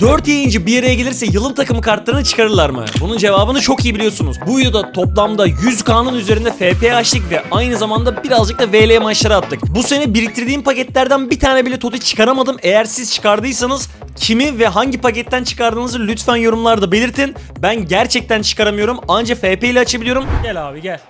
4 yayıncı bir araya gelirse yılın takımı kartlarını çıkarırlar mı? Bunun cevabını çok iyi biliyorsunuz. Bu videoda toplamda 100K'nın üzerinde FP açtık ve aynı zamanda birazcık da VL maçları attık. Bu sene biriktirdiğim paketlerden bir tane bile TOTI çıkaramadım. Eğer siz çıkardıysanız kimi ve hangi paketten çıkardığınızı lütfen yorumlarda belirtin. Ben gerçekten çıkaramıyorum. Anca FP ile açabiliyorum. Gel abi gel.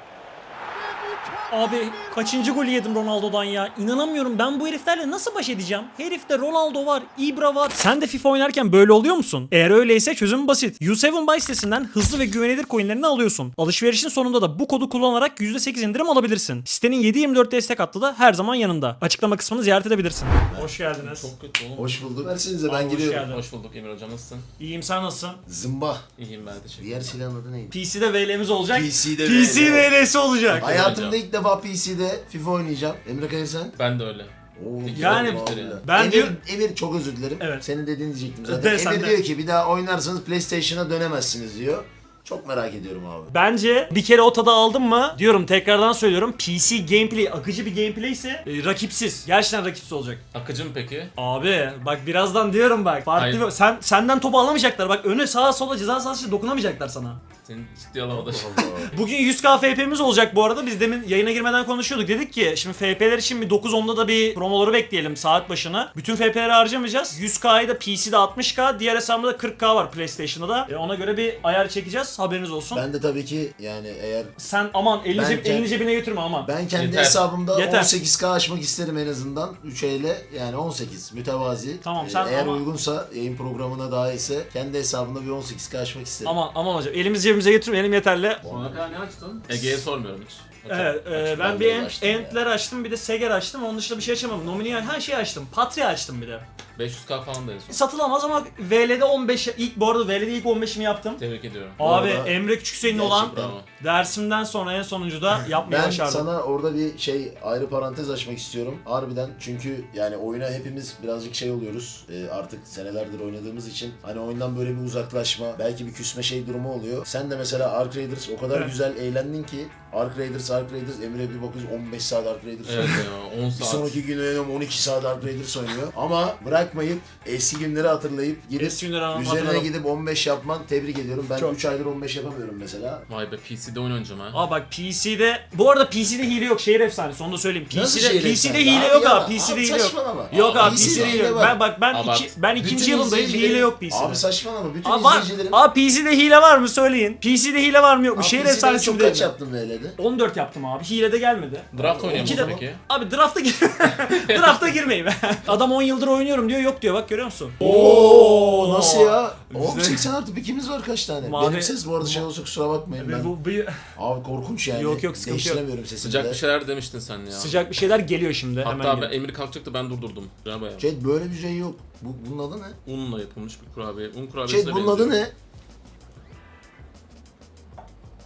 Abi kaçıncı golü yedim Ronaldo'dan ya? İnanamıyorum ben bu heriflerle nasıl baş edeceğim? Herifte Ronaldo var, Ibra var. Sen de FIFA oynarken böyle oluyor musun? Eğer öyleyse çözüm basit. U7 Buy sitesinden hızlı ve güvenilir coinlerini alıyorsun. Alışverişin sonunda da bu kodu kullanarak %8 indirim alabilirsin. Sitenin 7.24 destek hattı da her zaman yanında. Açıklama kısmını ziyaret edebilirsin. Hoş geldiniz. Çok kötü oğlum. Hoş bulduk. Versenize Abi, ben hoş giriyorum. geldin. Hoş bulduk Emir hocam nasılsın? İyiyim sen nasılsın? Zımba. İyiyim ben teşekkür ederim. Diğer silahın adı neydi? PC'de VL'miz olacak. PC'de PC VL. VL'si olacak. Hayatımda ilk defa PC'de FIFA oynayacağım. Emre Kayır sen? Ben de öyle. Oo, Yani vallahi. ben Emir, diyorum- Emir çok özür dilerim. Evet. Senin dediğini diyecektim De, zaten. sen Emir de. diyor ki bir daha oynarsanız PlayStation'a dönemezsiniz diyor. Çok merak ediyorum abi. Bence bir kere o tadı aldın mı diyorum tekrardan söylüyorum PC gameplay akıcı bir gameplay ise e, rakipsiz. Gerçekten rakipsiz olacak. Akıcı mı peki? Abi bak birazdan diyorum bak. Farklı Hayır. bir- sen senden topu alamayacaklar. Bak öne sağa sola ceza sahası dokunamayacaklar sana. Seni ciddi alamadı. Bugün 100k FP'miz olacak bu arada. Biz demin yayına girmeden konuşuyorduk. Dedik ki şimdi FP'ler için bir 9-10'da da bir promoları bekleyelim saat başına. Bütün FP'leri harcamayacağız. 100k'yı da PC'de 60k, diğer hesabımda da 40k var PlayStation'da da. E, ona göre bir ayar çekeceğiz. Haberiniz olsun. Ben de tabii ki yani eğer Sen aman elini, Ben ceb- elini cebine götürme aman. ben kendi Yeter. hesabımda Yeter. 18k açmak isterim en azından 3 ile yani 18 mütevazi. Tamam, Ee, sen eğer ama- uygunsa yayın programına daha ise kendi hesabımda bir 18k açmak isterim. Aman aman hocam elimizi cebimize götürmeyelim yeterli. Ona kadar ne açtın? Ege'ye sormuyorum hiç. Evet, e, ben bir ent, açtım ya. entler açtım, bir de Seger açtım. Onun dışında bir şey açamadım. Nomini her şeyi açtım. Patria açtım bir de. 500k falan da en son. Satılamaz ama VL'de 15 ilk bu arada VL'de ilk 15'imi yaptım. Tebrik ediyorum. Abi arada Emre Küçükseyin olan gerçekten- Bravo. dersimden sonra en sonuncu da yapmayı Ben başardım. sana orada bir şey ayrı parantez açmak istiyorum. Harbiden çünkü yani oyuna hepimiz birazcık şey oluyoruz. Ee, artık senelerdir oynadığımız için hani oyundan böyle bir uzaklaşma, belki bir küsme şey durumu oluyor. Sen de mesela Ark Raiders o kadar Evet. güzel eğlendin ki Ark Raiders, Ark Raiders, Emre bir bakıyoruz 15 saat Ark Raiders Evet oynuyor. ya 10 Bir saat. sonraki gün oynuyorum 12 saat Ark Raiders oynuyor. Ama bırakmayıp eski günleri hatırlayıp gidip Eski günleri üzerine gidip 15 yapman tebrik ediyorum. Ben Çok. 3 aydır 15 yapamıyorum mesela. Vay be PC'de oyun oynayacağım ha. Aa bak PC'de bu arada PC'de hile yok şehir efsanesi onu da söyleyeyim. Nasıl PC'de şehir PC'de efsanesi? hile yok abi PC'de hile yok. saçmalama. Yok abi PC'de PC'de hile hile yok. var. Ben bak ben Abart. iki, ben ikinci yılındayım izleyicilerin- hile yok PC'de. Abi saçmalama. Bütün Aa, var. izleyicilerin... Aa PC'de hile var mı söyleyin. PC'de hile var mı yok mu? Şehir efsanesi çok mi kaç mi? yaptın VL'de? 14 yaptım abi. Hile de gelmedi. Draft mı de- peki? Abi drafta gir. drafta girmeyin. Adam 10 yıldır oynuyorum diyor yok diyor bak görüyor musun? Oo nasıl ya? Oğlum Güzel. 80 artı ikimiz var kaç tane? Mavi- Benim ses bu arada şey olsa kusura bakmayın ben. Bu, bu- Abi korkunç yani. Yok, yok, sıkıntı yok. Değiştiremiyorum sesimi Sıcak de. bir şeyler demiştin sen ya. sıcak bir şeyler geliyor şimdi hemen. Hatta ben geliyor. Emir kalkacaktı ben durdurdum. Ya. Chat böyle bir şey yok. Bu, bunun adı ne? Unla yapılmış bir kurabiye. Un kurabiyesine Chat bunun adı ne?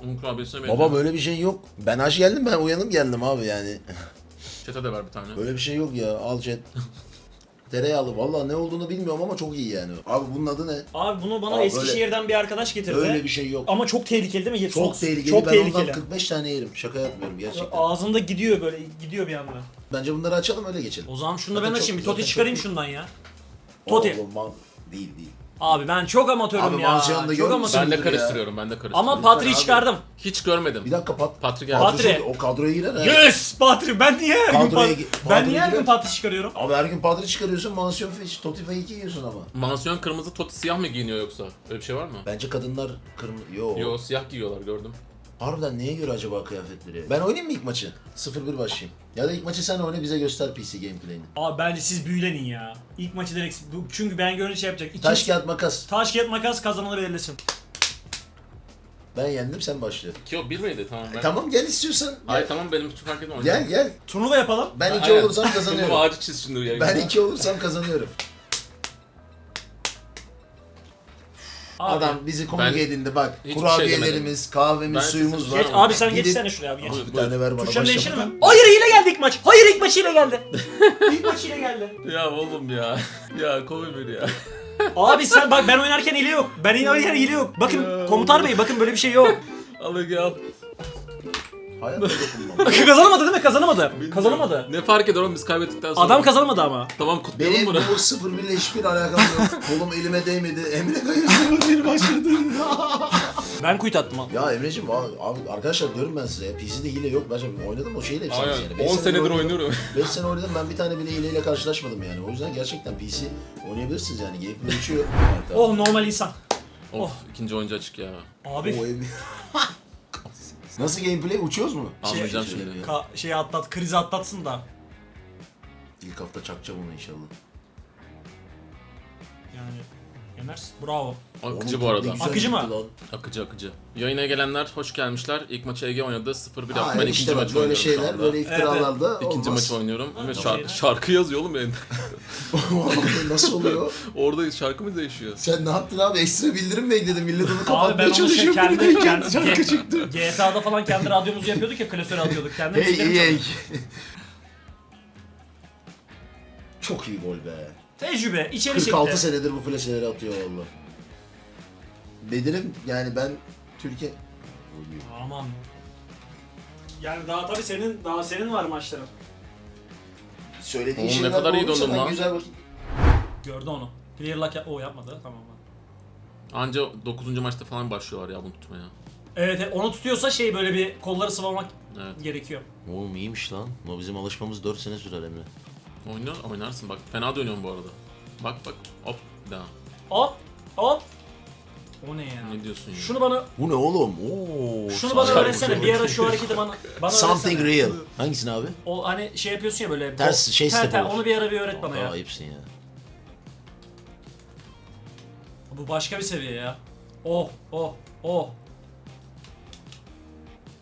Un kurabiyesine benziyor. Baba böyle bir şey yok. Ben aç geldim ben uyanıp geldim abi yani. Chat'e de ver bir tane. Böyle bir şey yok ya al chat. Tereyağlı valla ne olduğunu bilmiyorum ama çok iyi yani. Abi bunun adı ne? Abi bunu bana Abi Eskişehir'den bir arkadaş getirdi. Öyle bir şey yok. Ama çok tehlikeli değil mi? Çok Çok- tehlikeli. Çok ben tehlikeli. ondan 45 tane yerim. Şaka yapmıyorum gerçekten. Ağzında gidiyor böyle gidiyor bir anda. Bence bunları açalım öyle geçelim. O zaman şunu da ben açayım. Bir çok- Toti çıkarayım şundan ya. Toti. Oğlum, man- değil değil. Abi ben çok amatörüm Abi ya. Çok amatörüm. Ben de karıştırıyorum ben de karıştırıyorum. Ama Patrick'i abi. çıkardım. Hiç görmedim. Bir dakika pat. Patrick geldi. Pat- Patri. Patri. O kadroya girer ha. Yes! Patri ben niye her gün Kadroya Pat- gi- Ben niye her gün. Patri çıkarıyorum? Abi her gün Patri çıkarıyorsun, mansiyon fiş, Toti Fake yiyorsun ama. Mansiyon kırmızı toti siyah mı giyiniyor yoksa? Öyle bir şey var mı? Bence kadınlar kırmızı... Yo. Yo siyah giyiyorlar gördüm. Harbiden neye göre acaba kıyafetleri? Ben oynayayım mı ilk maçı? 0-1 başlayayım. Ya da ilk maçı sen oyna bize göster PC gameplay'ini. Abi bence siz büyülenin ya. İlk maçı direkt bu- çünkü ben görünce şey yapacak. İki, Taş kağıt makas. taş kağıt makas kazananı belirlesin. Ben yendim sen başla. Ki o bir miydi? Tamam ben. E, tamam gel istiyorsan. Gel Hayır tamam benim için fark etmez. gel. gel. Turnuva yapalım. Ben iki Aynen. olursam Bunu kazanıyorum. ağacı çiz şimdi ben iki olursam kazanıyorum. Abi. Adam bizi konuk Ben edindi bak. hiçbir şey Kurabiyelerimiz, kahvemiz, Ben suyumuz var. Geç, abi sen Gidip- geçsene şuraya abi geç. Buyur, Bir tane ver bana Tuşlarını değiştirir başlamadan. mi? Hayır hile geldi ilk maç. Hayır ilk maç hile geldi. ilk maç hile geldi. Ya oğlum ya. ya koy beni ya. Abi sen bak ben oynarken hile yok. Ben oynarken hile yok. Bakın Ya. komutar bey bakın böyle bir şey yok. Al Ege al. Hayatta dokunmam. kazanamadı değil mi? Kazanamadı. Kazanamadı. Ne fark eder oğlum biz kaybettikten sonra. Adam kazanamadı ama. Tamam kutlayalım Benim bunu. bu 0 bile hiçbir alakam yok. Kolum elime değmedi. Emre Kayır 0 başladı. Ben kuyut attım abi. ya Emre'cim abi, abi arkadaşlar diyorum ben size. PC'de hile yok. Ben oynadım o şeyi de hepsini Aynen. 10 senedir oynuyorum. oynuyorum. 5 sene oynadım ben bir tane bile hileyle karşılaşmadım yani. O yüzden gerçekten PC oynayabilirsiniz yani. Gameplay uçuyor. Oh normal insan. of ikinci oyuncu açık ya. Abi O ev- Nasıl gameplay uçuyoruz mu? Anlayacağım Şey- şimdi. ka- şeyi atlat, krizi atlatsın da. İlk hafta çakacağım onu inşallah. Yani yenersin. Bravo. Akıcı bu arada. güzel Akıcı mı? lan. Akıcı akıcı. Yayına gelenler hoş gelmişler. İlk maçı Ege oynadı. 0-1 Ha, yaptı. Ben evet, ikinci işte bak maçı böyle oynuyorum şu şeyler, anda. böyle iftiralarda İkinci olmaz. maçı oynuyorum. Evet, çok şarkı, iyi. şarkı yazıyor oğlum benim. Nasıl oluyor? Orada şarkı mı değişiyor? Sen ne yaptın abi? Ekstra bildirim mi ekledin? Millet onu Abi kapatmaya ben onu şey çalışıyor. kendi, Kendi, kendi, şarkı çıktı. GTA'da falan kendi radyomuzu yapıyorduk ya klasöre atıyorduk. Kendi Hey EA. çalıyorduk. Çok iyi gol be. Tecrübe, içeri 46 çekti. senedir bu flaşeleri atıyor valla. Bedir'im yani ben Türkiye... Aman. Yani daha tabii senin daha senin var maçların. Söylediğin Oğlum ne şeyler kadar iyi doğruysa ben lan. Güzel vakit... Gördü onu. Clear lock yap- o yapmadı. Tamam. Anca 9. maçta falan başlıyorlar ya bunu tutmaya. Evet, evet, onu tutuyorsa şey böyle bir kolları sıvamak Evet. gerekiyor. Oğlum iyiymiş lan. Ama bizim alışmamız 4 sene sürer Emre. Oynar, oynarsın bak. Fena dönüyorum bu arada. Bak bak. Hop. Daha. Hop, hop. O ne ya? Ne diyorsun ya? Şunu bana Bu ne oğlum? Oo, şunu bana sağ- öğretsene. Bir ara şu hareketi bana bana Something öğretsene. real. Hangisini abi? O hani şey yapıyorsun ya böyle. Ters şey ter, step ter, olur. Onu bir ara bir öğret bana Aa, ya. ayıpsın ya. Bu başka bir seviye ya. Oh, oh, oh.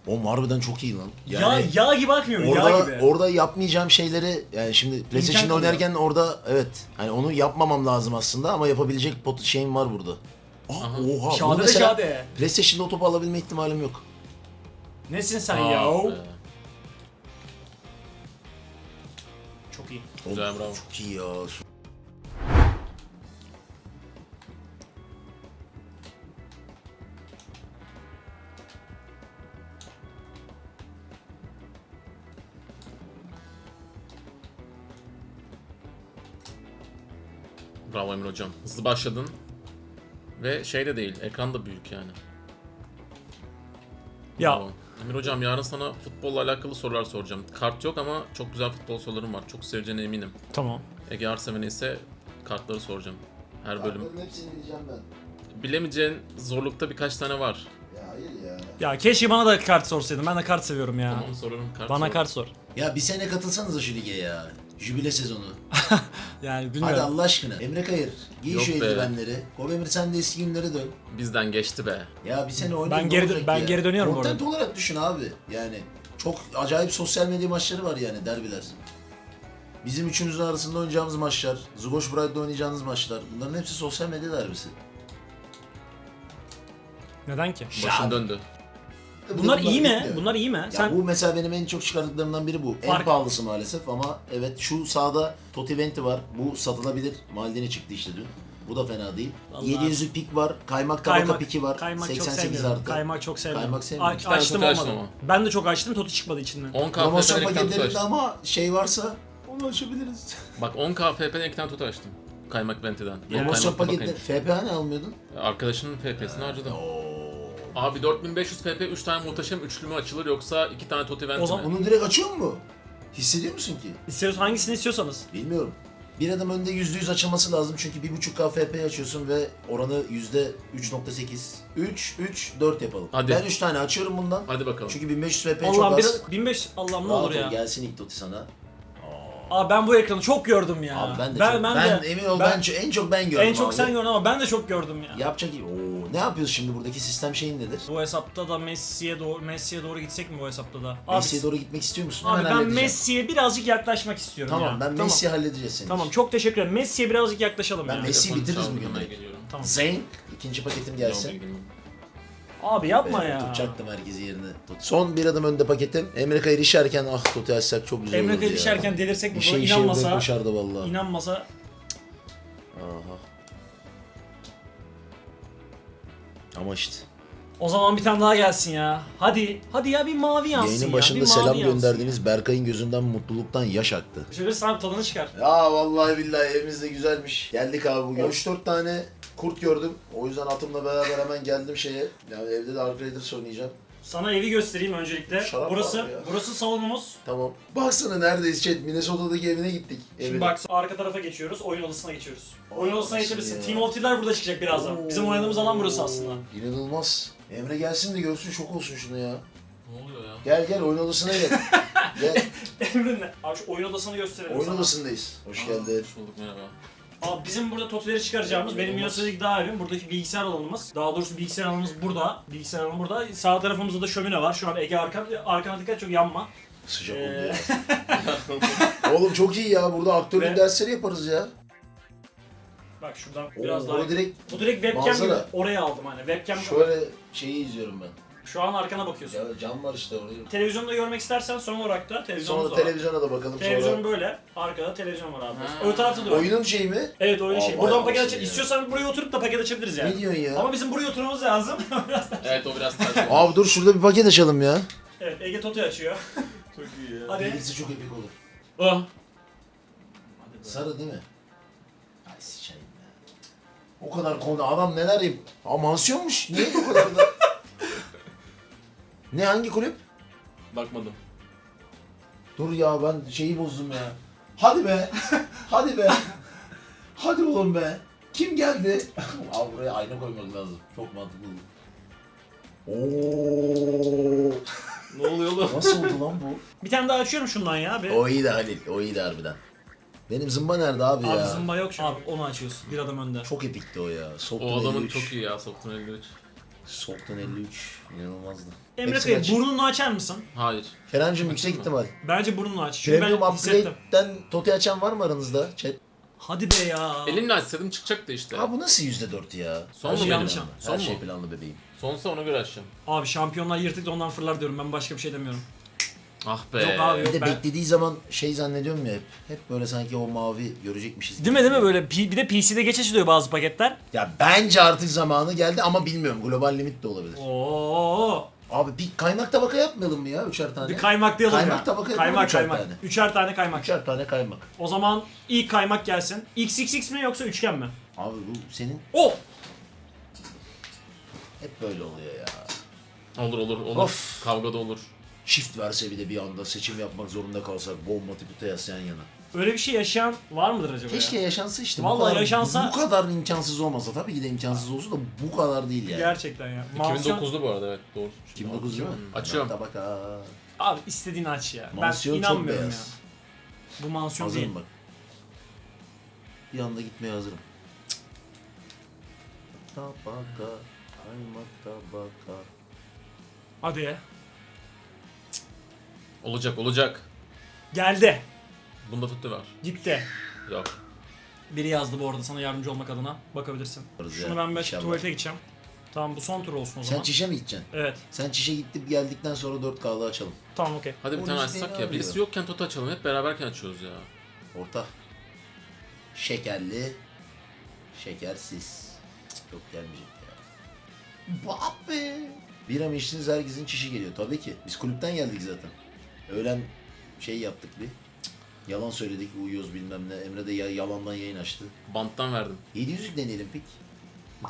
Oğlum harbiden çok iyi lan. yağ, yağ gibi akmıyor mu? Yağ Orada gibi. orada yapmayacağım şeyleri yani şimdi PlayStation'da kalıyor. oynarken orada evet hani onu yapmamam lazım aslında ama yapabilecek pot şeyim var burada. Aa, Aha. oha. bunu Şahane de mesela şahane. PlayStation'da o topu alabilme ihtimalim yok. Nesin sen Aa, ya? be. Çok iyi. Güzel, bravo. Çok iyi ya. Bravo Emir hocam. Hızlı başladın. Ve şey de değil, ekran da büyük yani. Ya Bravo. Emir hocam yarın sana futbolla alakalı sorular soracağım. Kart yok ama çok güzel futbol sorularım var. Çok seveceğine eminim. tamam. Ege Arseven'e ise kartları soracağım. Her bölüm. Kartların hepsini bileceğim ben. Bilemeyeceğin zorlukta birkaç tane var. Ya hayır ya. Ya keşke bana da kart sorsaydın. Ben de kart seviyorum ya. Tamam sorarım. Kart Bana sor. kart sor. Ya bir sene katılsanıza şu lige ya. Jübile sezonu. Yani Hadi bilmiyorum. Allah aşkına. Emre Kayır. Giy Yok şu be. eldivenleri. Kobe Emir sen de eski günlere dön. Bizden geçti be. Ya bir sene oynayın Ben ne geri- olacak ben ya? geri dönüyorum bu Content olarak düşün abi. Yani çok acayip sosyal medya maçları var yani derbiler. Bizim üçümüzün arasında oynayacağımız maçlar, Zuboş Bride'da oynayacağınız maçlar. Bunların hepsi sosyal medya derbisi. Neden ki? Başın döndü. Bunlar iyi mi? bitmiyor. Bunlar iyi mi? Ya Sen bu mesela benim en çok çıkardıklarımdan biri bu. En Fark- pahalısı maalesef ama evet şu sağda Totti Venti var. Bu satılabilir. Maldini çıktı işte dün. Bu da fena değil. Vallahi. 700'lük pik var. Kaymak tabaka kaymak, piki var. kaymak çok 88 sevmiyorum. artı. Kaymak çok sevmiyorum. Kaymak sevmiyorum. A- İki tane açtım totu açtın olmadı. ama. Ben de çok açtım. Totu çıkmadı içinden. 10 Promosyon KFP'den iki tane tutu paketlerinde açtım. ama şey varsa onu açabiliriz. Bak 10 KFP'den iki tane tutu açtım. Kaymak Venti'den. Promosyon paketleri. FPH ne almıyordun? Arkadaşının FP'sini harcadım. Oo. Abi 4500 FP 3 tane muhteşem üçlü mü açılır yoksa 2 tane Totti Venti O zaman mi? Bunu direkt açıyor mu? Hissediyor musun ki? İstiyorsan hangisini istiyorsanız. Bilmiyorum. Bir adım önde %100 açılması lazım çünkü 1.5K FP açıyorsun ve oranı %3.8. 3, 3, 4 yapalım. Hadi. Ben 3 tane açıyorum bundan. Hadi bakalım. Çünkü 1500 FP çok Allah'ım az. biraz 1500 Allah'ım ne Rahat olur ol, ya. gelsin ilk toti sana. Abi ben bu ekranı çok gördüm ya. Abi ben de ben, çok, ben, ben, de emin ol ben- ben, en çok ben gördüm en çok abi. sen gördün ama ben de çok gördüm ya. Yapacak Oo, ne yapıyoruz şimdi buradaki sistem şeyin nedir? Bu hesapta da Messi'ye doğru Messi'ye doğru gitsek mi bu hesapta da? Abi, Messi'ye doğru gitmek istiyor musun? abi Hemen ben halledeceğim. Messi'ye birazcık yaklaşmak istiyorum Tamam ya. ben Messi'yi halledeceğiz senin Tamam için. çok teşekkür ederim. Messi'ye birazcık yaklaşalım Ben ya. Messi- Telefonu bitiririz bugün geliyorum. Tamam. Zeyn ikinci paketim gelsin. Abi yapma ya. Tutacaktım herkesi yerine. Son bir adım önde paketim. Emre Kayır işerken ah Totti açsak çok güzel Emre olurdu Kayır ya. işerken delirsek bu İşe işe inanmasa, koşardı valla. inanmasa Aha. Ama işte. O zaman bir tane daha gelsin ya. Hadi. Hadi ya bir mavi yansın Yayının ya. başında bir mavi selam yansın gönderdiğiniz Berkay'ın gözünden mutluluktan yaş aktı. ya. Şöyle sen tadını çıkar. Ya vallahi billahi evimiz de güzelmiş. Geldik abi bugün. 3-4 tane kurt gördüm. O yüzden atımla beraber hemen geldim şeye. Yani evde de Ark Raiders oynayacağım. Sana evi göstereyim öncelikle. Şarap burası var ya. burası salonumuz. Tamam. Baksana neredeyiz chat. Minnesota'daki evine gittik. Şimdi Evine. bak arka tarafa geçiyoruz. Oyun odasına geçiyoruz. Oyun odasına geçebilirsin. ya? Team Ulti'ler burada çıkacak birazdan. Bizim oynadığımız alan burası aslında. İnanılmaz. Emre gelsin de görsün şok olsun şunu ya. Ne oluyor ya? Gel gel oyun odasına gel. gel. Emre ne? Abi şu oyun odasını gösterelim Oyun sana. odasındayız. Hoş geldin. Hoş bulduk merhaba. Abi bizim burada totileri çıkaracağımız benim Minnesota'daki daha evim. Buradaki bilgisayar alanımız. Daha doğrusu bilgisayar alanımız burada. Bilgisayar alanı burada. Sağ tarafımızda da şömine var. Şu an Ege arka, arkana dikkat çok yanma. Sıcak Ee, oldu ya. Oğlum çok iyi ya. Burada aktörlük Ve- dersleri yaparız ya. Bak şuradan Oo, biraz daha. burada direkt Bu direkt webcam Manzara. gibi. Oraya aldım hani. Webcam şöyle şeyi izliyorum ben. Şu an arkana bakıyorsun. Ya cam var işte orada. Televizyonda görmek istersen son olarak da televizyonumuz Sonra da var. televizyona da bakalım Televizyon sonra. böyle. Arkada televizyon var abi. Ha. Ön tarafta da var. Oyunun şeyi mi? Evet oyun şey. Aa, Buradan bayağı paket olsun aç. ya. İstiyorsan buraya oturup da paket açabiliriz yani. Ne diyorsun ya? Ama bizim buraya oturmamız lazım. Biraz da- Evet o biraz ters oldu. Abi dur şurada bir paket açalım ya. evet Ege Toto açıyor. Çok iyi ya. Hadi. Birisi çok epik olur. Ah. Sarı değil mi? Ay sıçayım ya. O kadar konu adam neler yap... Aa mansiyonmuş. Niye bu kadar da? Ne hangi kulüp? Bakmadım. Dur ya ben şeyi bozdum ya. Hadi be. Hadi be. Hadi oğlum be. Kim geldi? Abi buraya ayna koymak lazım. Çok mantıklı. Oo. Ne oluyor oğlum? Nasıl oldu lan bu? Bir tane daha açıyorum şundan ya abi. O iyi de Halil. O iyi de harbiden. Benim zımba nerede abi, Abi ya? zımba yok şu an. Abi onu açıyorsun. Bir adım önde. Çok epikti o ya. Soktun O adamın 53. çok iyi ya Softun 53. Soktun 53. İnanılmazdı. Emre Kaya burnunu açar mısın? Hayır. Kerem'cim yüksek mı? ihtimal. Bence burnunu aç. Çünkü Premium ben hissettim. Upgrade'den Toti açan var mı aranızda? Chat. Hadi be ya. Elimle açsaydım çıkacaktı işte. Ha bu nasıl %4 ya? Son Her mu şey benim? planlı. Son Her mu? şey planlı bebeğim. Sonsa ona göre açacağım. Abi şampiyonlar yırtık da ondan fırlar diyorum. Ben başka bir şey demiyorum. Ah be. Yok abi, Bir yok. de ben- beklediği zaman şey zannediyorum ya hep. Hep böyle sanki o mavi görecekmişiz. Değil mi değil mi böyle P- bir de PC'de geç açılıyor bazı paketler. Ya bence artık zamanı geldi ama bilmiyorum. Global limit de olabilir. Oo. Abi bir kaymak tabaka yapmayalım mı ya? Üçer tane. Bir kaymaklayalım Kaymak ya. tabaka yapalım, Kaymak üçer kaymak. tane. Üçer tane kaymak. Üçer tane kaymak. O zaman ilk kaymak gelsin. XXX mi yoksa üçgen mi? Abi bu senin O. hep böyle oluyor ya. Olur olur olur. Of. Kavga da olur. Çift verse bir de bir anda seçim yapmak zorunda kalsak bomba tipi Teyas yan yana. Öyle bir şey yaşayan var mıdır acaba Keşke ya? yaşansa işte. Vallahi bu kadar, yaşansa- Bu kadar imkansız olmasa. Tabii ki de imkansız olsa da bu kadar değil yani. Gerçekten ya. Mansiyon... 2009'lu bu arada evet doğru. 2009 değil mi? Açıyorum. Tabaka. Abi istediğini aç ya. Mansiyon ben çok inanmıyorum beyaz. ya. Bu mansiyon değil. Hazırım bak. Bir anda gitmeye hazırım. Tabaka. Kaymak tabaka. Hadi ya. Olacak olacak. Geldi. Bunda tuttu var. Gitti. Yok. Biri yazdı bu arada sana yardımcı olmak adına. Bakabilirsin. Yaparız Şunu ya, ben bir inşallah. tuvalete gideceğim. Tamam bu son tur olsun o Sen zaman. çişe mi gideceksin? Evet. Sen çişe gidip geldikten sonra 4K'lı açalım. Tamam okey. Hadi bir O tane açsak ya. Birisi arıyor? yokken Toto açalım. Hep beraberken açıyoruz ya. Orta. Şekerli. Şekersiz. Çok gelmeyecek ya. Bap be. Bira mı içtiniz herkesin çişi geliyor. Tabii ki. Biz kulüpten geldik zaten. Öğlen şey yaptık bir. Cık, Yalan söyledik uyuyoruz bilmem ne. Emre de ya- yalandan yayın açtı. Banttan verdim. 700'lük deneyelim pik.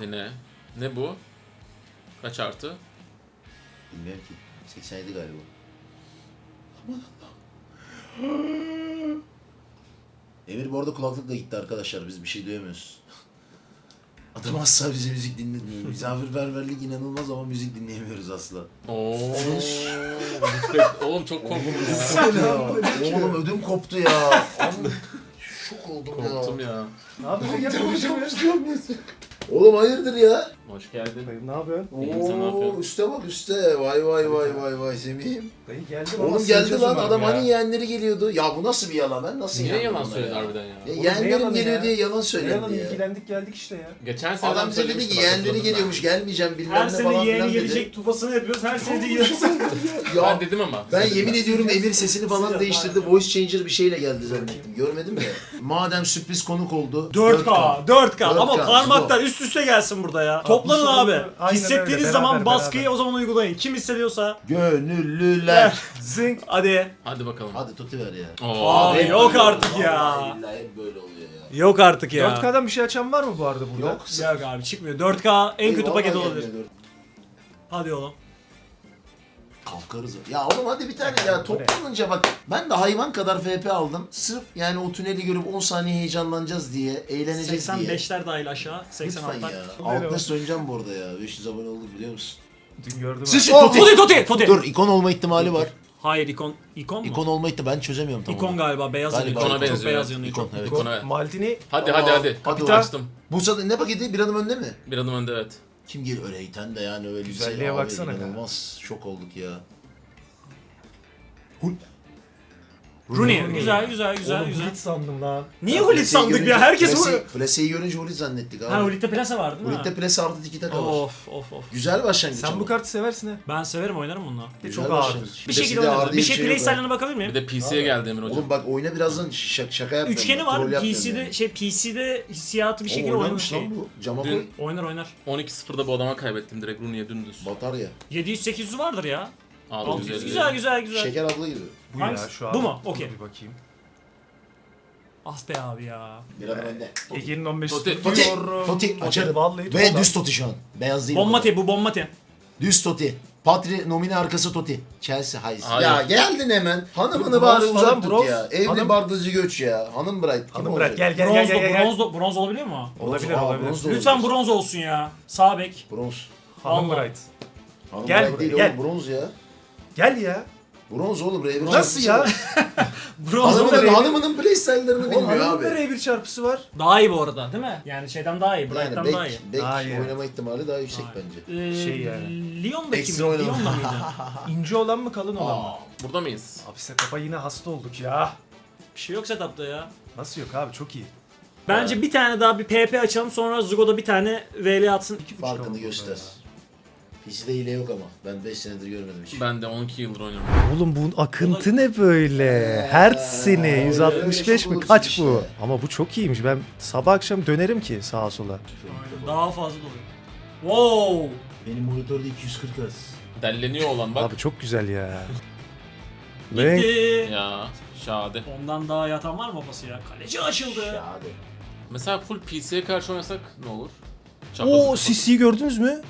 De ne? Ne bu? Kaç artı? Bilmiyorum ki. 87 galiba. Aman Allah'ım. Emir bu arada kulaklıkla gitti arkadaşlar. Biz bir şey duyamıyoruz. Adam asla bize müzik dinletmiyor. Misafirperverlik inanılmaz ama müzik dinleyemiyoruz asla. Oo. Oğlum çok korktum ya. Oğlum ödüm koptu ya. Şok oldum Korktum ya. ya. Ne yapıyorsun? Oğlum hayırdır ya? Hoş geldin. Dayı ne yapıyorsun? İyiyim, sen ne Oo, yapıyorsun? üste bak üste. Vay vay vay vay vay Semih'im. Dayı geldi bana Oğlum geldi lan adam hani yeğenleri geliyordu. Ya bu nasıl bir yalan ben nasıl Niye yalan buna söyledin ya? harbiden ya? Ya Oğlum ne yeğenlerim yalanı geliyor ya? diye yalan Ne söyledi yalan ya. ilgilendik geldik işte ya. Geçen sene Adam bize dedi ki bak, yeğenleri hatırladın mı? geliyormuş gelmeyeceğim bilmem Her ne sene falan yeğeni filan dedi. gelecek tufasını yapıyoruz. Her sene de yiyoruz. Ya Ben dedim ama. ben yemin ben. ediyorum Emir sesini falan değiştirdi. Voice changer bir şeyle geldi zannettim. Görmedin mi? Madem sürpriz konuk oldu. 4K, 4K, ama 4K, parmaklar üst üste gelsin burada ya. Top Toplanın Bu abi. sorunu- Aynen Hissettiğiniz öyle, zaman beraber, baskıyı beraber. o zaman uygulayın. Kim hissediyorsa. Gönüllüler. Zing. Hadi. Hadi bakalım. Hadi tutu ver ya. Oo. Abi Hep yok böyle artık oluyor. ya. Vallahi billahi hep böyle oluyor ya. Yok artık ya. 4K'dan bir şey açan var mı bu arada burada? Yok. Yok abi çıkmıyor. 4K en kötü Vallahi paket olabilir. gelmiyor. Hadi oğlum. Kalkarız. Ya oğlum hadi bir tane ya toplanınca bak ben de hayvan kadar FP aldım. Sırf yani o tüneli görüp 10 saniye heyecanlanacağız diye, eğleneceğiz diye. 85'ler dahil aşağı. Lütfen 86'lar. ya. Altına söneceğim bu arada ya. 500 abone olduk biliyor musun? Dün gördüm. Siz-. Oh, Toti Toti Toti. Dur ikon olma ihtimali var. Hayır ikon. İkon mu? İkon olma ihtimali ben çözemiyorum tam İkon olarak. galiba beyaz Galiba yanıyor. ikona Çok, benziyor, beyaz evet. yanıyor. İkon evet. İkona- Maldini Hadi Aa, hadi hadi. hadi Hadi açtım. Bursa'da ne paketi? Bir adım önde mi? Bir adım önde evet. Kim gelir öyle de yani öyle Güzelliğe şey. Abi, baksana ya. inanılmaz. Şok olduk ya. Rooney. Rooney. Güzel güzel güzel Oğlum güzel. Hulit sandım lan. Niye Hulit sandık ya? Herkes bu. Plaseyi- görünce Hulit zannettik abi. Ha Hulit'te plase var değil mi? Hulit'te plase artı tiki taka var. Of of of. Güzel başlangıç Sen ama. bu kartı seversin ha. Ben severim oynarım bununla. Güzel çok başlangıç. ağırdır. Bir şekilde oynarım. Bir şey playstyle'ına bakabilir miyim? Bir de PC'ye geldi Emir hocam. Oğlum bak oyna birazdan şaka, şaka yapma. Üçgeni var. PC'de şey PC'de hissiyatı bir şekilde oynamış oynamış şey. bu. Cama koy. Dün Oynar oynar. 12-0'da bu adama kaybettim direkt Rooney'e dümdüz. Batarya. 700-800 vardır ya. 600. 650. Güzel güzel güzel. Şeker abla gibi. Bu Hangisi? ya şu an. Bu mu? Okey. Bir bakayım. Ah be abi ya. Bir adım önde. Ege'nin 15 Toti. Toti. diyorum. Toti. Açarım. Vallahi Ve düz Toti şu an. Beyaz değil. o Bombati bu bombati. kadar. Düz Toti. Patri nomine arkası Toti. Chelsea hayır. Hayır. Ya geldin hemen. Hanımını Bronz bari uzak tut bronz. ya. Evli Hanım- bardızcı göç ya. Hanım Bright. Kim Hanım olacak? bırak gel gel Bronz, gel gel. gel. bronz, bronz olabilir mi o? Olabilir Aa, olabilir. bronz da Lütfen olabilir. bronz olsun ya. Sağ bek. Bronz. Hanım Vallahi. Bright. Hanım Gel Bright buraya, değil gel. oğlum bronz ya. Gel ya. Bronz oğlum. R1 Nasıl ya? Bronz Hanımının, Hanımın- hanımının playstyle'larını bilmiyor hanımın abi. da R1 çarpısı var. Daha iyi bu arada değil mi? Yani şeyden daha iyi. Yani Bright'tan bek, daha iyi. bek Hayır. oynama ihtimali daha yüksek Hayır. bence. Ee, Şey yani. Mi? oynama. Lyon'da mıydı? İnce olan mı kalın olan mı? Burada mıyız? Abi setup'a yine hasta olduk ya. bir şey yok setup'ta ya. Nasıl yok abi çok iyi. Bence bir tane daha bir PP açalım sonra Zugo'da bir tane VL atsın. Farkını göster. ya. PC'de hile yok ama. Ben 5 senedir görmedim hiç. Ben de 12 yıldır oynuyorum. Oğlum bu akıntı ne böyle? Hertz'i ne? öyle 165 çok mi? olursun Kaç bu? Ama bu çok iyiymiş. Ben sabah akşam dönerim ki sağa sola. Daha fazla doluyor. Wow! Benim monitörde 240 Hz. Delleniyor olan bak. Abi çok güzel ya. Renk. Gitti. Ya şahane. Ondan daha yatan var mı babası ya? Kaleci açıldı. Ya hadi. Mesela full PC'ye karşı oynasak ne olur? Çaprazı Oo kapat. CC'yi gördünüz mü?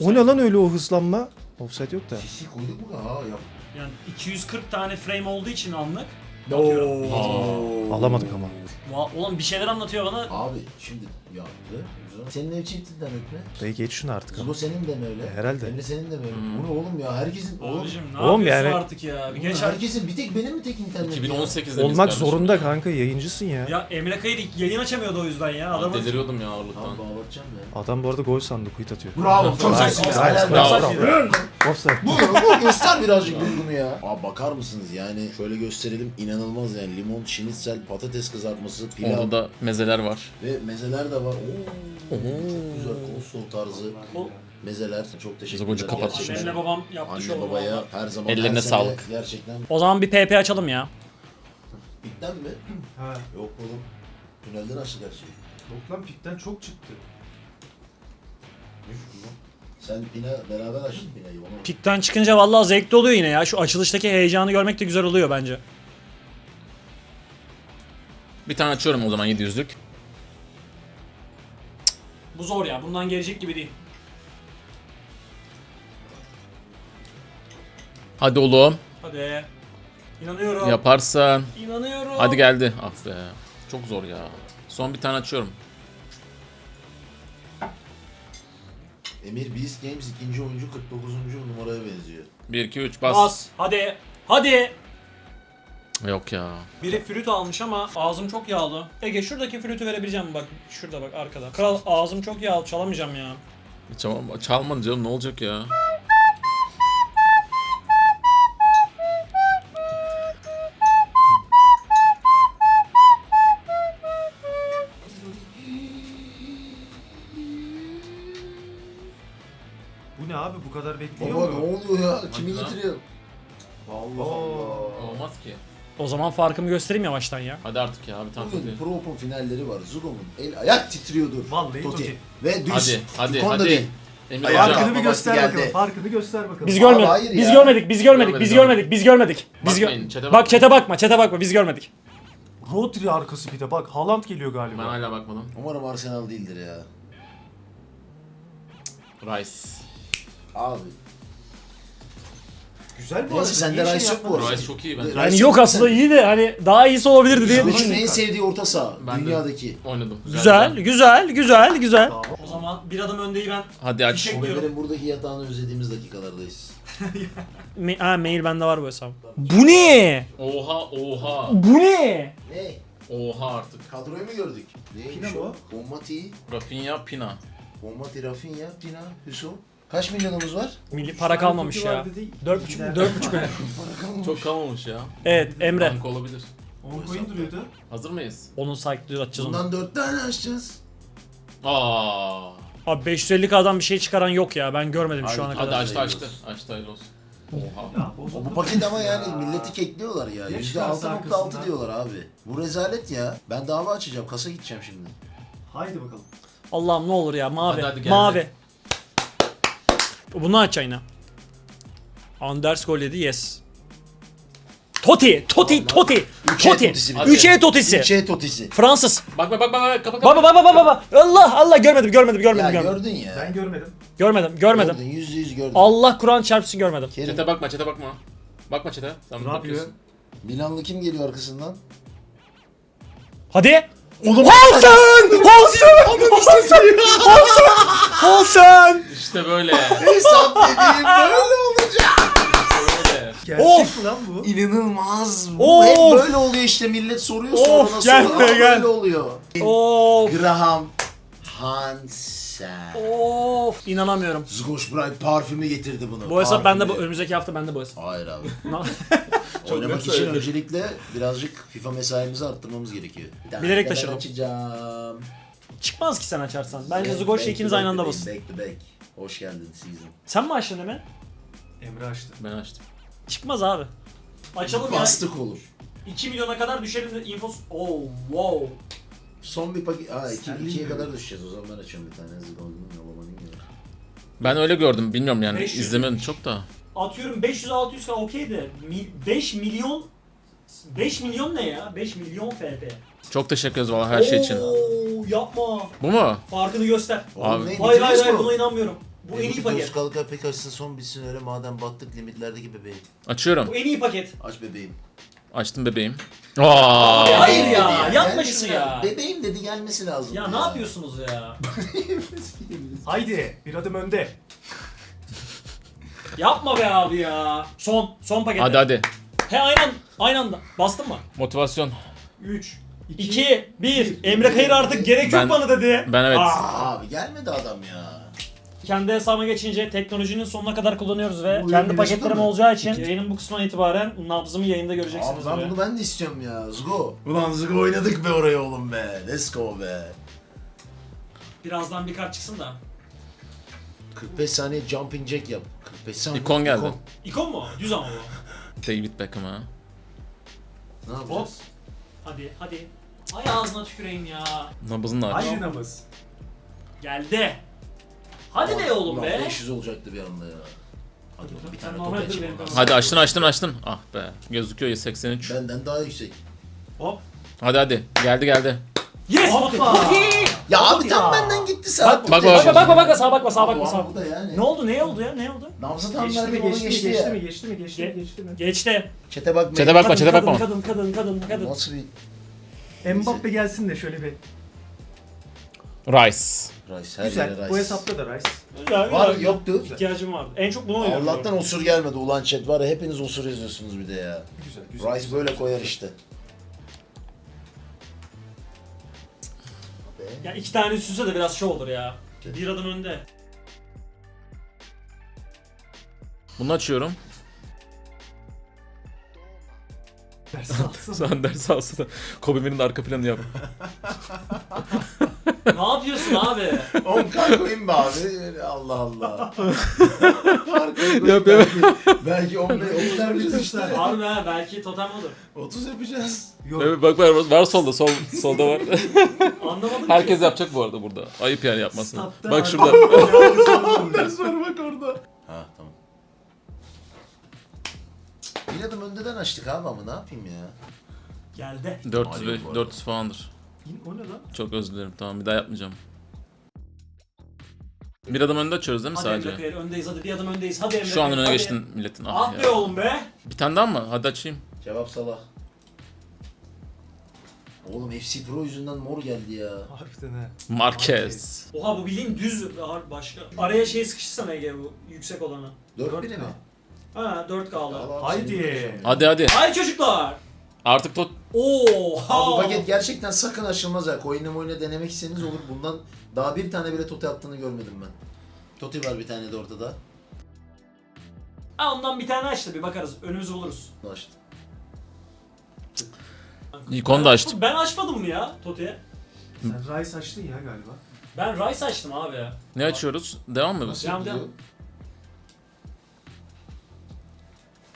O ne lan öyle o hızlanma? Offside yok da. Sisi koyduk mu? Ha yap. Yani 240 tane frame olduğu için anlık. Oo. Alamadık ama. Va- Oğlum bir şeyler anlatıyor bana. Abi şimdi yaptı. Güzel. Senin ev çiftinden ötme. Dayı geç şunu artık ama. Zubo senin de mi öyle? E, herhalde. Emre senin de mi öyle? Hmm. Bu ne oğlum ya? Herkesin... Oğlum, Abicim ne Oğlum yapıyorsun yani- artık ya? Bir geç herkesin bir tek benim mi tek internet 2018'de biz Olmak kardeşim zorunda ya. kanka yayıncısın ya. Ya Emre Kayır yayın açamıyordu o yüzden ya. Abi Adamın deliriyordum ya Tamam ağırlıktan. bağlatacağım ya. Adam bu arada gol sandı quit atıyor. Bravo. Çok aynen, Aynen. bravo. Bravo. Offside. Bu, bu göster birazcık duygunu ya. Abi bakar mısınız yani şöyle gösterelim inanılmaz yani limon, şinitsel, patates kızartması, pilav Orada da mezeler var. ve mezeler de var. Oo, çok güzel konsol tarzı O- mezeler. Çok teşekkür ederim. kapat Gerçekten. Babam yaptı Anne şu babaya her zaman Ellerine her sene sağlık. Gerçekten. O zaman bir PP açalım ya. Bitten mi? Ha. Yok oğlum. Tünelden açtık her şeyi. Yok lan pikten çok çıktı. Sen Pina beraber açtın Pina'yı ona. Pikten çıkınca vallahi zevkli oluyor yine ya. Şu açılıştaki heyecanı görmek de güzel oluyor bence. Bir tane açıyorum o zaman 700'lük. Bu zor ya. Bundan gelecek gibi değil. Hadi oğlum. Hadi. İnanıyorum. Yaparsan. İnanıyorum. Hadi geldi. Ah be. Çok zor ya. Son bir tane açıyorum. Emir Beast Games ikinci oyuncu 49. numaraya benziyor. 1 2 3 bas. Bas. Hadi. Hadi. Yok ya. Biri flüt almış ama ağzım çok yağlı. Ege şuradaki flütü verebileceğim mi? Bak şurada bak arkada. Kral ağzım çok yağlı çalamayacağım ya. Çalma, çalma canım ne olacak ya? Bu ne abi bu kadar bekliyor Baba mu? ne oluyor ya? Kimi lan. getiriyor? O zaman farkımı göstereyim yavaştan ya. Hadi artık ya bir tane Bugün. Pro Open finalleri var. Zugo'nun el ayak titriyordur. Vallahi Totti. Ve düz. Hadi hadi Fikon da hadi. değil. Emir hocam. kalk. Farkını bir göster geldi. bakalım. Farkını göster bakalım. Biz Abi görmedik. hayır Biz ya. görmedik. Biz görmedik. Biz Görmedik görmedik. Biz görmedik. Biz gö- Bakmayın, çete Bak bakmayın. çete bakma. Çete bakma. Biz görmedik. Rodri arkası bir de bak. Haaland geliyor Ben galiba. hala bakmadım. Umarım Arsenal değildir ya. Rice. Abi. Güzel bu Neyse, arada. sende Niye şey Rice yok bu arada. Rice çok iyi bence. Rice Yani yok aslında iyi de hani daha iyisi olabilirdi diye düşündüm. en sevdiği orta saha. Ben de. dünyadaki. Oynadım. Güzel, güzel, güzel, güzel. Tamam. O zaman bir adım öndeyi ben Hadi aç. Teşekkür- Ömer'in buradaki yatağını özlediğimiz dakikalardayız. Ma- ha, mail bende var bu hesap. Bu ne? Oha oha. Bu ne? Ne? Oha artık. Kadroyu mu gördük? Neymiş Pina o? mı? Bommati, Rafinha Pina. Bommati, Rafinha, Pina, Hüso. Kaç milyonumuz var? Milli para kalmamış ya. var dedi. Dört buçuk, dört buçuk. Çok kalmamış ya. Evet Emre. Banka olabilir. 10 coin duruyordu. Hazır mıyız? Onun saygı atacağız onu. Bundan dört tane açacağız. Aa. Abi 550k'dan bir şey çıkaran yok ya. Ben görmedim şu Hadi, ana Hadi kadar. açtı açtı. Açtı hayırlı olsun. Oha. Ya bozuldu. Bu paket ama yani milleti kekliyorlar ya. Ne çıkarsa altı nokta altı arkasından? diyorlar abi. Bu rezalet ya. Ben dava açacağım. Kasa gideceğim şimdi. Haydi bakalım. Allah'ım ne olur ya mavi. Hadi, hadi, geldi. mavi. Bunu aç yine. Anders gol yedi yes. Toti, Toti, Toti, Üçe Toti. 3'e Totisi. Üçe totisi. Fransız. Bak bak bak bak kapa kapa. Baba baba baba baba. Allah Allah görmedim görmedim görmedim Ya görmedim. gördün ya. Ben görmedim. Görmedim görmedim. Gördün yüzde yüz gördün. Allah Kur'an çarpsın görmedim. Kerim. Çete bakma çete bakma. Bakma çete. Sen Ne yapıyor? bakıyorsun. Milanlı kim geliyor arkasından? Hadi. Oğlum Olsun! Olsun! Olsun! Olsun! İşte böyle. Hesap dediğim böyle olacak. böyle. Gerçek Of! mi lan bu? İnanılmaz. Bu hep Of! böyle oluyor işte millet soruyor Of, sonra nasıl gel oluyor? be, Ama gel. Böyle oluyor. Of! Graham Hansen. Of! İnanamıyorum. Scotch Brite parfümü getirdi bunu. Bu hesap bende bu Parfümü. önümüzdeki hafta bende bu hesap. Hayır abi. Na- Oynamak net için söyledi. öncelikle birazcık FIFA mesaimizi arttırmamız gerekiyor. Bir tane Bilerek de ben taşırdım. Açacağım. Çıkmaz ki sen açarsan. Bence Zugoş'la ikiniz aynı back anda basın. Back to back. Hoş geldin season. Sen mi açtın hemen? Emre açtı. Ben açtım. Çıkmaz abi. Açalım ya. Bastık olur. 2 milyona kadar düşerim de infos. Oh wow. Son bir paket... Aa 2, Sen 2'ye bilmiyorum. kadar düşeceğiz o zaman ben açıyorum bir tane. Yalamanın. Ben öyle gördüm. Bilmiyorum yani. 500. izlemedim çok da. Atıyorum 500-600k okey de 5 milyon 5 milyon ne ya? 5 milyon FP. Çok teşekkür ederiz valla her şey için. Oo, yapma. Bu mu? Farkını göster. Abi. ne, Hayır hayır hayır mi? buna inanmıyorum. Bu en iyi paket. Dost kalka pek açsın son bitsin öyle madem battık limitlerdeki bebeğim. Açıyorum. Bu en iyi paket. Aç bebeğim. Açtım bebeğim. Aa. Hayır ya, Dedi yapma gelmesi şunu ya. lazım. Bebeğim dedi gelmesi lazım. Ya ne yapıyorsunuz ya? Haydi bir adım önde. Yapma be abi ya. Son, son paket. Hadi hadi. He aynı anda, aynı anda. Bastın mı? Motivasyon. 3, 2, 2, 1. Emre Kayır artık gerek Ben- yok bana dedi. Ben evet. Aa, Abi gelmedi adam ya. Kendi hesabıma geçince teknolojinin sonuna kadar kullanıyoruz ve Bu kendi paketlerim yaşadın mı? olacağı için yayının bu kısmına itibaren nabzımı yayında göreceksiniz. Abi ben be. bunu ben de istiyorum ya. Zgo. Ulan Zgo oynadık be oraya oğlum be. Let's go be. Birazdan bir kart çıksın da. 45 saniye jumping jack yap. 45 saniye. İkon geldi. İkon mu? Düz ama bu. David Beckham ha. Ne yapacağız? Hadi hadi. Ay ağzına tüküreyim ya. Nabızını aç. Haydi nabız. Geldi. Hadi de oğlum be. 500 olacaktı bir anda ya. Hadi oğlum bir tane Normal top açayım. benim ondan. Hadi açtın açtın açtın. Ah be. Gözüküyor ya 83. Benden daha yüksek. Hop. Hadi hadi. Geldi geldi. Yes! Hoppa. Ya abi tam ya. benden gitti saat. bak, Bakma bakma bakma sağa bakma sağa bakma sağa bakma. bu da yani. Ne oldu ne oldu ya ne oldu? Nabzı tam Geçti mi onu geçti mi geçti geçti ya. mi geçti mi geçti mi Ge- geçti mi? Geçti. Çete bakmayın. Çete bakma Kadın, çete kadın, bakma. Kadın kadın kadın kadın. Nasıl bir Mbappe gelsin de şöyle bir. Rice. Rice her Güzel. yere Rice. Bu hesapta da Rice. Güzel, Var güzel. yoktu. İhtiyacım vardı. En çok buna oynuyorum. Allah'tan osur gelmedi ulan chat var ya hepiniz osur yazıyorsunuz bir de ya. Güzel güzel. Rice böyle koyar işte. Ya iki tane üst üste de biraz şey olur ya. Bir adım önde. Bunu açıyorum. Ders alsın. Sen ders alsın. Kobe Bryant'ın arka planı yap. ne yapıyorsun abi? 10k koyayım be abi. Allah Allah. Fark belki. Belki 15 30 yapacağız işte. Harbi ha belki totem olur. 30 yapacağız. Yok. Evet bak var, var solda sol solda var. Anlamadım Herkes ki. yapacak bu arada burada. Ayıp yani yapmasın. Statta Bak şurada. Sor bak orada. Ha tamam. Bir adım öndeden açtık abi ama ne yapayım ya? Geldi. 400 Ayıp bu arada. 400 falandır. O ne lan? Çok özür dilerim. Tamam bir daha yapmayacağım. Bir adım önde açıyoruz değil mi Hadi Emre sadece? Kıyar, öndeyiz hadi bir adım öndeyiz. Hadi Emre Şu an öne hadi. geçtin milletin. Ah Ah be ya. oğlum be. Bir tane daha mı? Hadi açayım. Cevap Salah. Oğlum FC Pro yüzünden mor geldi ya. Harbiden ha. Marquez. Oha bu bildiğin düz başka. Araya şey sıkıştırsana Ege bu yüksek olanı. 4 biri mi? Ha 4K'lı. Al abi, Haydi. seni göreceğim. Hadi hadi. Hayır çocuklar. Artık tot Oha. Bu paket gerçekten sakın açılmaz ha. Coin'le moin'le denemek isteniz olur. Bundan daha bir tane bile Toti attığını görmedim ben. Toti var bir tane de ortada. Ha ondan bir tane aç da bir bakarız. Önümüzü buluruz. İlk onu da açtım. Ben açmadım mı ya Toti'ye? Sen Rice açtın ya galiba. Ben Rice açtım abi ya. Ne açıyoruz? Devam mı? Nasıl Devam, devam.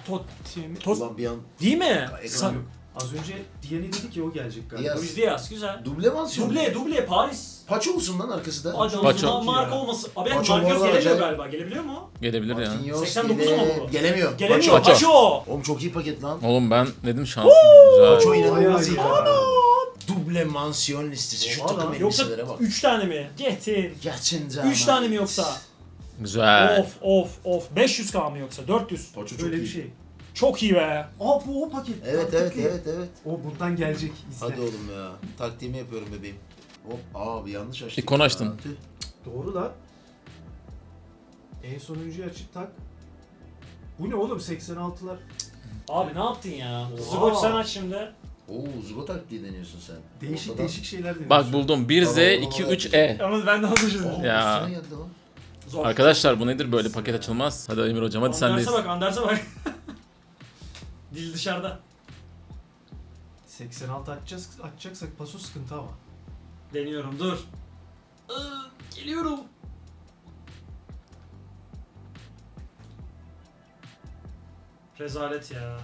Totti mi? Tot Ulan bir an Değil mi? Ekran Sa- yok. Az önce Diyan'i dedi ki o gelecek galiba. Diaz. Luis Diaz güzel. Duble mansiyon. Duble, duble Paris. Paç olsun lan arkası da. Hadi Paço. Paço. marka olması. Abi Paço Marquez gelemiyor acayip- galiba. Gelebiliyor mu? Gelebilir ya. Marquinhos 89 gele- mu bu? Gelemiyor. Gelemiyor Paço. Paço. Oğlum çok iyi paket lan. Oğlum ben dedim şanslı. Güzel. Paço inanılmaz Bayağı iyi. iyi. Duble mansiyon listesi. Şu Oha takım lan. Yoksa elbiselere bak. 3 tane mi? Getir. Gerçekten 3 tane mi yoksa? Güzel. Of of of. 500k mı yoksa? 400. Paço çok Böyle iyi. bir şey. Çok iyi be. Aa bu o paket. Evet Taktik evet evet evet. O bundan gelecek. İzle. Hadi oğlum ya. Taktiğimi yapıyorum bebeğim. Hop abi yanlış açtık. İkon ya. açtın. Tüh. Doğru lan. En sonuncuyu açıp tak. Bu ne oğlum 86'lar? Abi ne yaptın ya? Zgoç sen aç şimdi. Oo Zugo taktiği deniyorsun sen. Değişik Ortadan- değişik şeyler deniyorsun. Bak buldum. 1Z, 2, 3E. Ama ben de. Oo, Ya. üstüne geldi lan. Zor. Arkadaşlar bu nedir böyle paket açılmaz. Hadi Emir hocam hadi sendeyiz. Anders'e bak, Anders'e bak. Dil dışarıda. 86 atacağız, atacaksak paso sıkıntı ama. Deniyorum dur. Iı, geliyorum. Rezalet ya.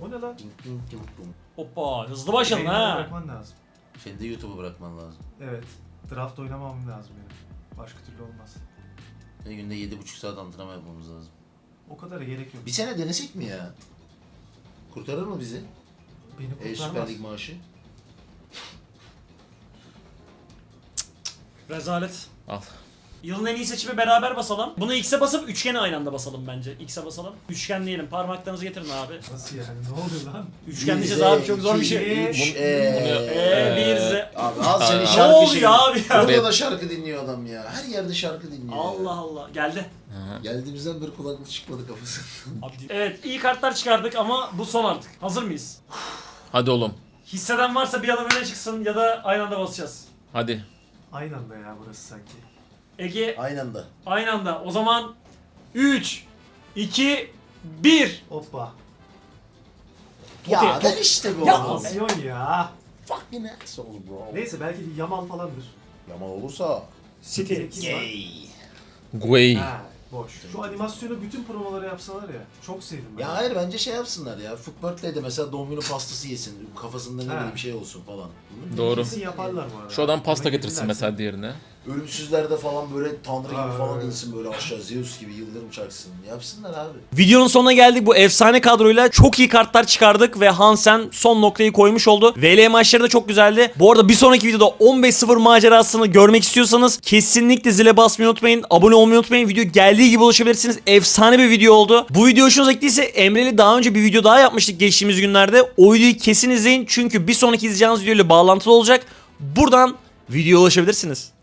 O ne lan? Hoppa hızlı başladın Beynini ha. Bırakman lazım. De YouTube'u bırakman lazım. Evet. Draft oynamam lazım benim. Başka türlü olmaz. Senin günde 7,5 saat antrenman yapmamız lazım. O kadar gerek yok. Bir sene denesek mi ya? Kurtarır mı bizi? Beni E, kurtarmaz. Süper Lig maaşı. Rezalet. Al. Yılın en iyi seçimi beraber basalım. Bunu X'e basıp üçgeni aynı anda basalım bence. X'e basalım. Üçgenleyelim. Parmaklarınızı getirin abi. Nasıl yani? Ne oluyor lan? Üçgenleyeceğiz abi çok zor bir şey. iki, 3 Bunu- Eee bir Z. Abi al seni Ne şarkı oluyor şeyi. abi ya? Burada da şarkı dinliyor adam ya. Her yerde şarkı dinliyor. Allah Allah. Geldi. Geldiğimizden beri kulaklık çıkmadı kafasından. Abi, evet iyi kartlar çıkardık ama bu son artık. Hazır mıyız? Hadi oğlum. Hisseden varsa bir adım öne çıksın ya da aynı anda basacağız. Hadi. Aynı anda ya burası sanki. Ege Aynı anda. aynı anda. O zaman 3, 2, 1. Hoppa. Ya ben işte bu Ya adam. Pasyon ya. Fucking asshole bro. Neyse belki bir Yamal falandır. Yaman olursa. City. Guay. Ha, boş. Şu animasyonu bütün promolara yapsalar ya. Çok sevdim ben. Ya hayır bence şey yapsınlar ya. Footbirthday de mesela doğum günü pastası yesin. Kafasında ne Ha. bileyim bir şey olsun falan. Doğru. Kesin yaparlar bu arada. Şu adam pasta getirsin mesela diğerine. Ölümsüzlerde falan böyle tanrı gibi falan insin böyle aşağı Zeus gibi yıldırım çaksın. Yapsınlar abi. Videonun sonuna geldik. Bu efsane kadroyla çok iyi kartlar çıkardık ve Hansen son noktayı koymuş oldu. VL maçları da çok güzeldi. Bu arada bir sonraki videoda 15-0 macerasını görmek istiyorsanız kesinlikle zile basmayı unutmayın. Abone olmayı unutmayın. Video geldiği gibi ulaşabilirsiniz. Efsane bir video oldu. Bu video hoşunuza gittiyse Emre'yle daha önce bir video daha yapmıştık geçtiğimiz günlerde. O videoyu kesin izleyin çünkü bir sonraki izleyeceğiniz video ile bağlantılı olacak. Buradan videoya ulaşabilirsiniz.